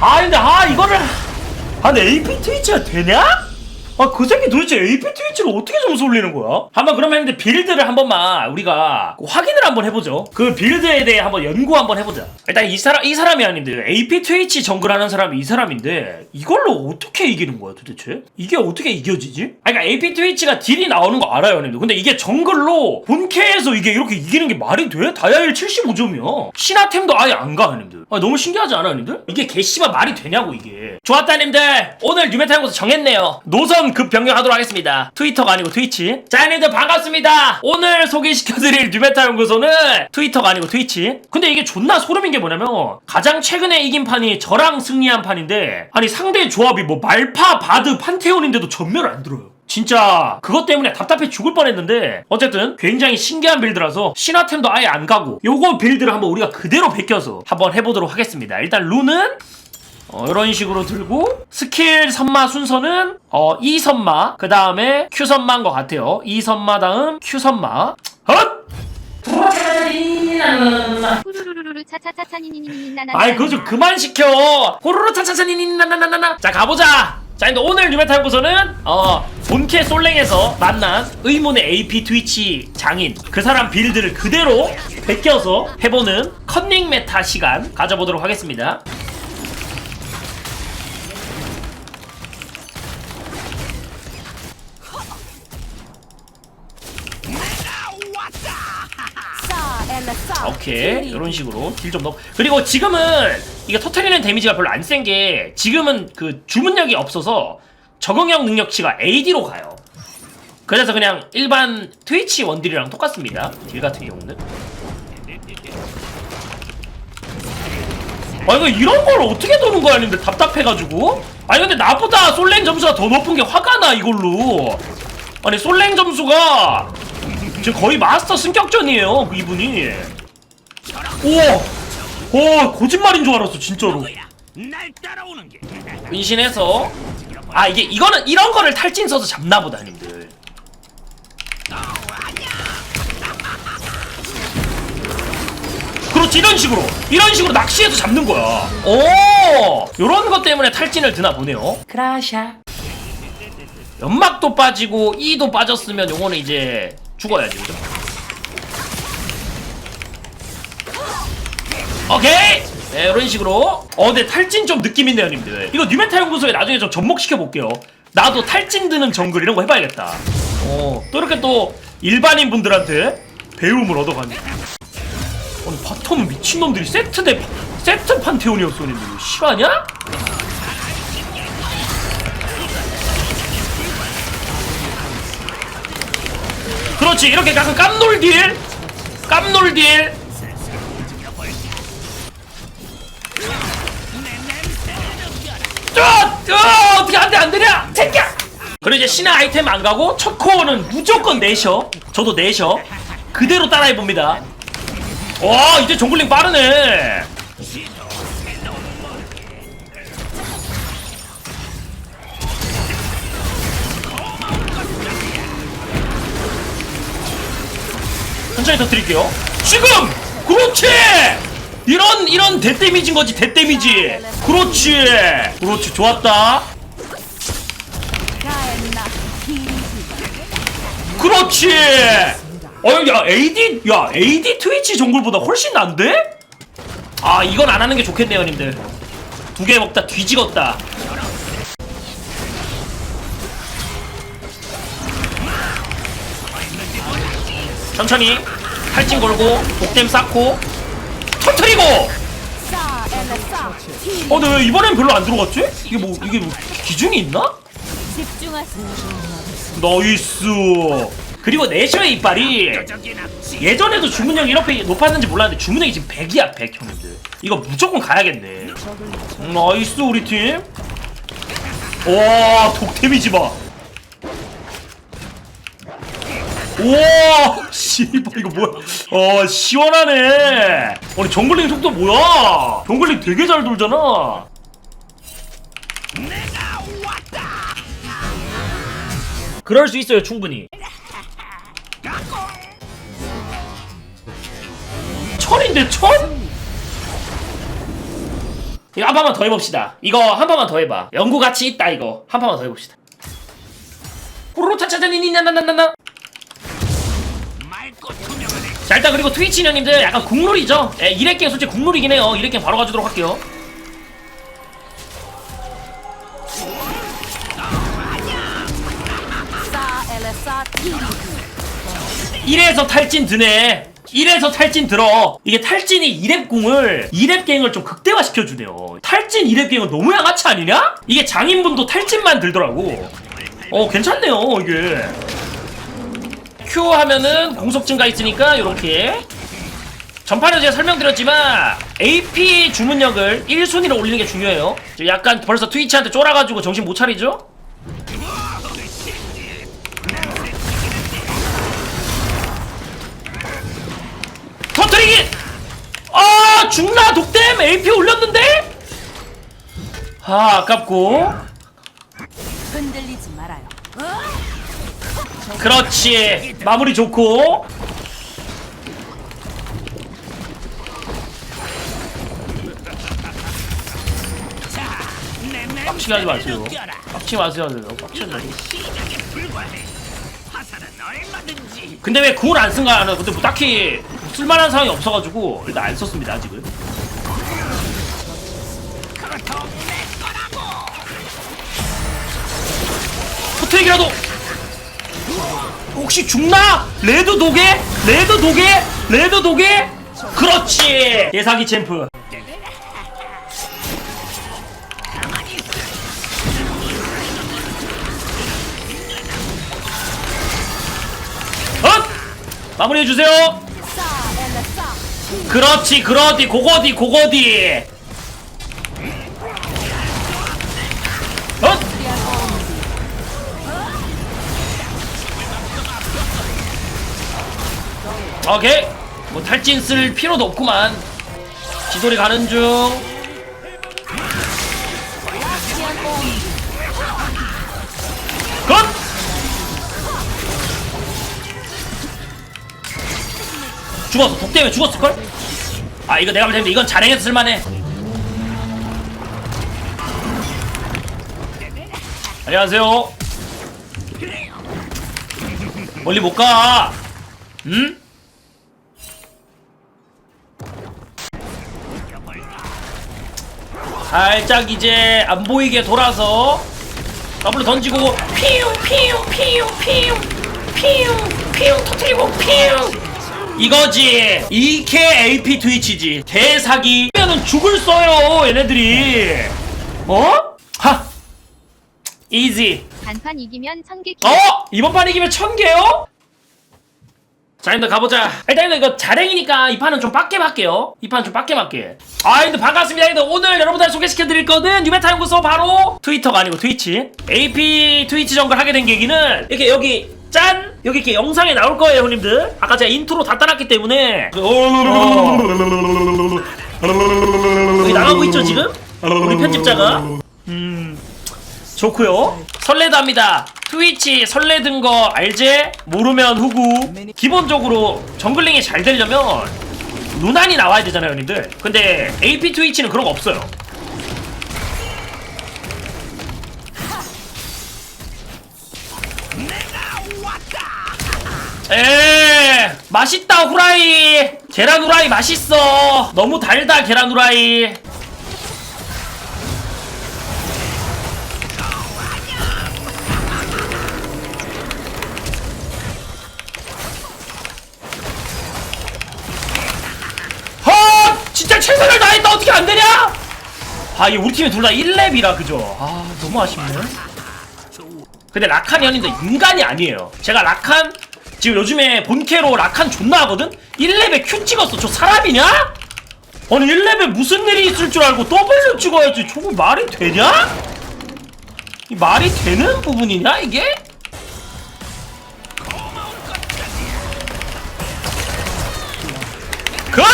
아 근데 아 이거를 아 근데 AP 트위치가 되냐? 아 그 새끼 도대체 AP 트위치를 어떻게 점수 올리는 거야? 한번 그러면 근데 빌드를 한 번만 우리가 확인을 한번 해보죠 그 빌드에 대해 한번 연구 한번 해보자 일단 이 사람 이 사람이 아닌데 AP 트위치 정글 하는 사람이 이 사람인데 이걸로 어떻게 이기는 거야 도대체? 이게 어떻게 이겨지지? 아 그러니까 AP 트위치가 딜이 나오는 거 알아요 형님들 근데 이게 정글로 본캐에서 이게 이렇게 이기는 게 말이 돼? 다이아일 75점이야 신화템도 아예 안 가 형님들 아, 너무 신기하지 않아 형님들? 이게 개씨발 말이 되냐고 이게 좋았다 님들 오늘 뉴메타 연구소 정했네요 노선 급 변경하도록 하겠습니다. 트위터가 아니고 트위치. 자 형님들 반갑습니다. 오늘 소개시켜드릴 뉴메타 연구소는 트위터가 아니고 트위치. 근데 이게 존나 소름인 게 뭐냐면 가장 최근에 이긴 판이 저랑 승리한 판인데 아니 상대 조합이 뭐 말파 바드 판테온인데도 전멸을 안 들어요. 진짜 그것 때문에 답답해 죽을 뻔했는데 어쨌든 굉장히 신기한 빌드라서 신화템도 아예 안 가고 요거 빌드를 한번 우리가 그대로 베껴서 한번 해보도록 하겠습니다. 일단 룬은 어, 이런 식으로 들고 스킬 선마 순서는 어, E 선마 그 다음에 Q 선마인 것 같아요 E 선마 다음 Q 선마 헛! 후루루루루 차차차차니니니니나나 아이 그거 좀 그만 시켜 호로로 차차차니니나나나나 자 가보자 자 근데 오늘 유메타 연구소는 어 본캐 솔랭에서 만난 의문의 AP 트위치 장인 그 사람 빌드를 그대로 베껴서 해보는 컨닝 메타 시간 가져보도록 하겠습니다 오케이. 이런 식으로 딜 좀 넣고 그리고 지금은 이게 터트리는 데미지가 별로 안 센 게 지금은 그 주문력이 없어서 적응형 능력치가 AD로 가요. 그래서 그냥 일반 트위치 원딜이랑 똑같습니다. 딜 같은 경우는. 아 이거 이런 걸 어떻게 도는 거야 근데 답답해가지고? 아니 근데 나보다 솔랭 점수가 더 높은 게 화가 나 이걸로. 아니 솔랭 점수가 지금 거의 마스터 승격전이에요 그 이분이. 우와! 오 거짓말인 줄 알았어 진짜로. 은신해서. 아 이게 이거는 이런 거를 탈진 써서 잡나 보다 님들. 그렇지 이런 식으로. 이런 식으로 낚시해서 잡는 거야. 오! 요런 것 때문에 탈진을 드나 보네요. 그라샤. 연막도 빠지고 이도 빠졌으면 요거는 이제 죽어야지 그죠? 오케이! 네 이런 식으로. 어 근데 탈진 좀 느낌 있네요 님들. 이거 뉴메타 연구소에 나중에 좀 접목시켜 볼게요. 나도 탈진 드는 정글 이런 거 해봐야겠다. 어 또 이렇게 또 일반인 분들한테 배움을 얻어가니 아니 바텀은 미친놈들이 세트 대 세트 판테온이었어 님들. 실화냐? 그렇지. 이렇게 약간 깜놀 딜. 깜놀 딜. 어, 어, 어떻게 안돼 안되냐? 새끼야! 그리고 이제 신화 아이템 안 가고 첫 코어는 무조건 내셔. 저도 내셔. 그대로 따라해봅니다. 와 이제 정글링 빠르네 천천히 터뜨릴게요. 지금 그렇지! 이런 이런 대 데미지인 거지 대 데미지. 그렇지. 그렇지 좋았다. 그렇지. 어 야 AD 야 AD 트위치 정글보다 훨씬 난데? 아 이건 안 하는 게 좋겠네요 님들. 두 개 먹다 뒤지겠다 천천히. 탈진 걸고 독댐 쌓고 터트리고! 어 근데 왜 이번엔 별로 안 들어갔지? 이게 뭐 이게 뭐 기준이 있나? 나이스. 그리고 내셔의 이빨이 예전에도 주문력이 이렇게 높았는지 몰랐는데 주문력이 지금 100이야 100 형님들. 이거 무조건 가야겠네. 음, 나이스 우리 팀와 독데미지 봐 우와 씨발 이거 뭐야 어 시원하네 아니 정글링 속도 뭐야 정글링 되게 잘 돌잖아 그럴 수 있어요 충분히 천인데 천? 이거 한 판만 더 해봅시다. 이거 한 판만 더 해봐. 연구 가치 있다 이거. 한 판만 더 해봅시다. 호로로 차차차니니냐나나나나. 자 일단 그리고 트위치 형님들 약간 국룰이죠. 예, 1회 게임 솔직히 국룰이긴 해요. 1회 게임 바로 가주도록 할게요. 1회에서 탈진 드네. 1회에서 탈진 들어. 이게 탈진이 2렙 궁을 2렙 갱을 좀 극대화시켜주네요. 탈진 2렙 갱은 너무 양아치 아니냐? 이게 장인분도 탈진만 들더라고. 어 괜찮네요 이게. Q 하면은 공속 증가 있으니까 이렇게. 전판에 제가 설명드렸지만 AP 주문력을 1순위로 올리는 게 중요해요. 저 약간 벌써 트위치한테 쫄아가지고 정신 못 차리죠? 터트리기! 아 죽나 독댐 AP 올렸는데? 아 아깝고 흔들리지 말아요. 그렇지 마무리 좋고 내 빡치게 하지 마세요. 빡치지 마세요 얼마든지. 근데 왜 궁을 안 쓴가 하는 근데 뭐 딱히 쓸만한 상황이 없어가지고 일단 안 썼습니다 아직은. 포트랙이라도 혹시 죽나? 레드 도개? 레드 도개? 레드 도개? 그렇지 예사기 챔프 헛! 마무리해주세요 그렇지 그러디 고거디 고거디 오케이. 뭐 탈진 쓸 필요도 없구만. 지돌이 가는 중. 굿! 죽었어. 독 때문에 죽었을걸? 아 이거 내가 볼 텐데 이건 자랭에서 쓸만해. 안녕하세요. 멀리 못가. 응? 살짝 이제 안 보이게 돌아서 더블로 던지고 피용 피용 피용 피용 피용 피용 터트리고 피용 이거지. 이게 AP 트위치지. 개사기. 면은 죽을 써요 얘네들이. 어? 하. 이지 단판 이기면 천개 어? 이번 판 이기면 천 개요? 자, 형들 가보자. 일단 이거 자랭이니까 이 판은 좀 빡게 할게요. 이판좀 빡게 할게. 아, 형들 반갑습니다. 형들 오늘 여러분들 소개시켜드릴 거는 유메타 연구소 바로 트위터가 아니고 트위치. AP 트위치 정글 하게 된 계기는 이렇게 여기 짠! 여기 이렇게 영상에 나올 거예요, 형님들. 아까 제가 인트로 다 따놨기 때문에. 어. 여기 나가고 있죠, 지금? 우리 편집자가. 음. 좋고요. 설레답니다. 트위치 설레든 거 알제? 모르면 후구. 기본적으로 정글링이 잘 되려면 루난이 나와야 되잖아요, 형님들. 근데 AP 트위치는 그런 거 없어요. 에 맛있다 후라이 계란 후라이 맛있어 너무 달다 계란 후라이 이 우리 팀이 둘 다 1렙이라 그죠? 아, 너무 아쉽네. 근데 라칸이 형님들 인간이 아니에요. 제가 라칸 지금 요즘에 본캐로 라칸 존나 하거든? 1렙에 Q 찍었어. 저 사람이냐? 아니 1렙에 무슨 일이 있을 줄 알고 W 찍어야지. 저거 말이 되냐? 이 말이 되는 부분이냐 이게? 컷!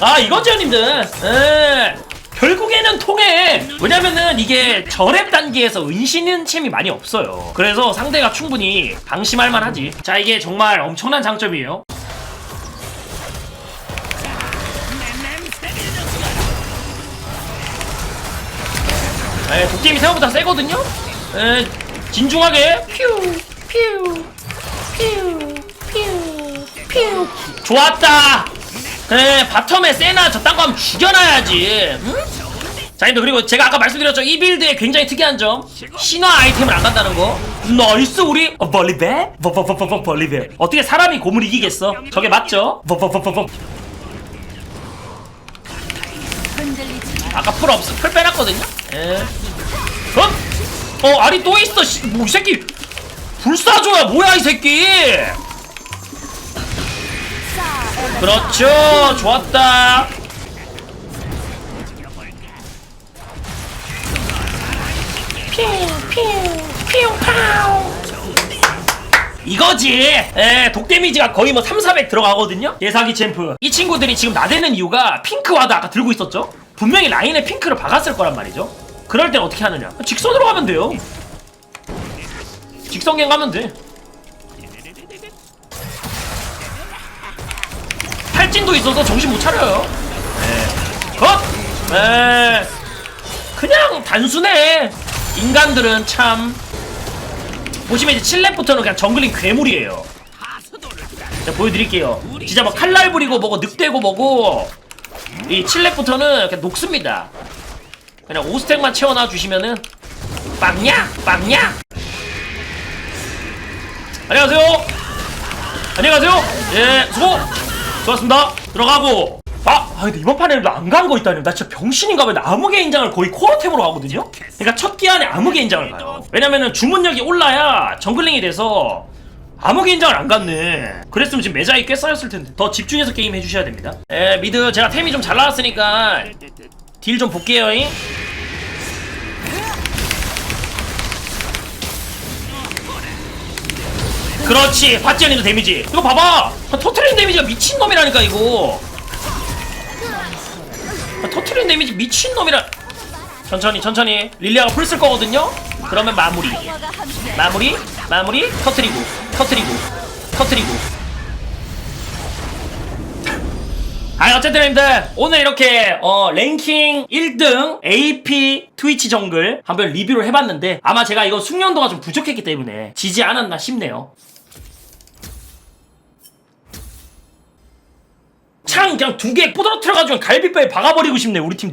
아 이거죠 형님들 에 결국에는 통해 왜냐면은 이게 저랩 단계에서 은신은 챔이 많이 없어요 그래서 상대가 충분히 방심할 만하지 자 이게 정말 엄청난 장점이에요. 에, 독팀이 생각보다 세거든요? 에, 진중하게 퓨, 퓨, 퓨, 퓨, 퓨. 좋았다! 에, 바텀에 세나 저딴 거 하면 죽여놔야지. 응? 자, 근데 그리고 제가 아까 말씀드렸죠. 이 빌드에 굉장히 특이한 점. 신화 아이템을 안 간다는 거. 나이스, 우리. 어, 벌리베? 버버버버버 벌리베. 어떻게 사람이 곰을 이기겠어? 저게 맞죠? 버버버버버. 아까 풀 없, 풀 빼놨거든요? 예. 어? 어, 알이 또 있어, 씨. 뭐, 이 새끼. 불사조야, 뭐야, 이 새끼. 그렇죠. 좋았다. 이거지! 에, 독 데미지가 거의 뭐 3, 400 들어가거든요? 예사기 챔프. 이 친구들이 지금 나대는 이유가 핑크 와드 아까 들고 있었죠? 분명히 라인에 핑크를 박았을 거란 말이죠? 그럴 땐 어떻게 하느냐? 직선으로 가면 돼요. 직선갱 가면 돼. 탈진도 있어서 정신 못 차려요. 네. 컷! 네. 그냥 단순해. 인간들은 참. 보시면 이제 7렙부터는 그냥 정글링 괴물이에요. 제가 보여드릴게요. 진짜 뭐 칼날 부리고 뭐고 늑대고 뭐고 이 7렙부터는 그냥 녹습니다. 그냥 5스택만 채워놔 주시면은 빵냐 빵냐. 안녕하세요. 안녕하세요. 예 수고. 좋았습니다. 들어가고. 아, 아 근데 이번 판에도 안간 거 있다니. 나 진짜 병신인가 봐요. 나 암흑의 인장을 거의 코어템으로 가거든요. 그러니까 첫 기한에 암흑의 인장을 가요. 왜냐면은 주문력이 올라야 정글링이 돼서 암흑의 인장을 안 갔네. 그랬으면 지금 매장이 꽤 쌓였을 텐데. 더 집중해서 게임 해주셔야 됩니다. 에 미드 제가 템이 좀 잘 나왔으니까 딜 좀 볼게요. 잉? 그렇지. 파찌언니도 데미지. 이거 봐봐. 터트린 데미지가 미친놈이라니까 이거. 터트린 데미지 미친놈이라. 천천히 천천히. 릴리아가 풀 쓸 거거든요? 그러면 마무리. 마무리? 마무리? 터트리고 터트리고 터트리고. 아 어쨌든 여러분들 오늘 이렇게 어 랭킹 1등 AP 트위치 정글 한번 리뷰를 해봤는데 아마 제가 이거 숙련도가 좀 부족했기 때문에 지지 않았나 싶네요 창 그냥 두개 부러뜨려가지고 갈비뼈에 박아버리고 싶네 우리 팀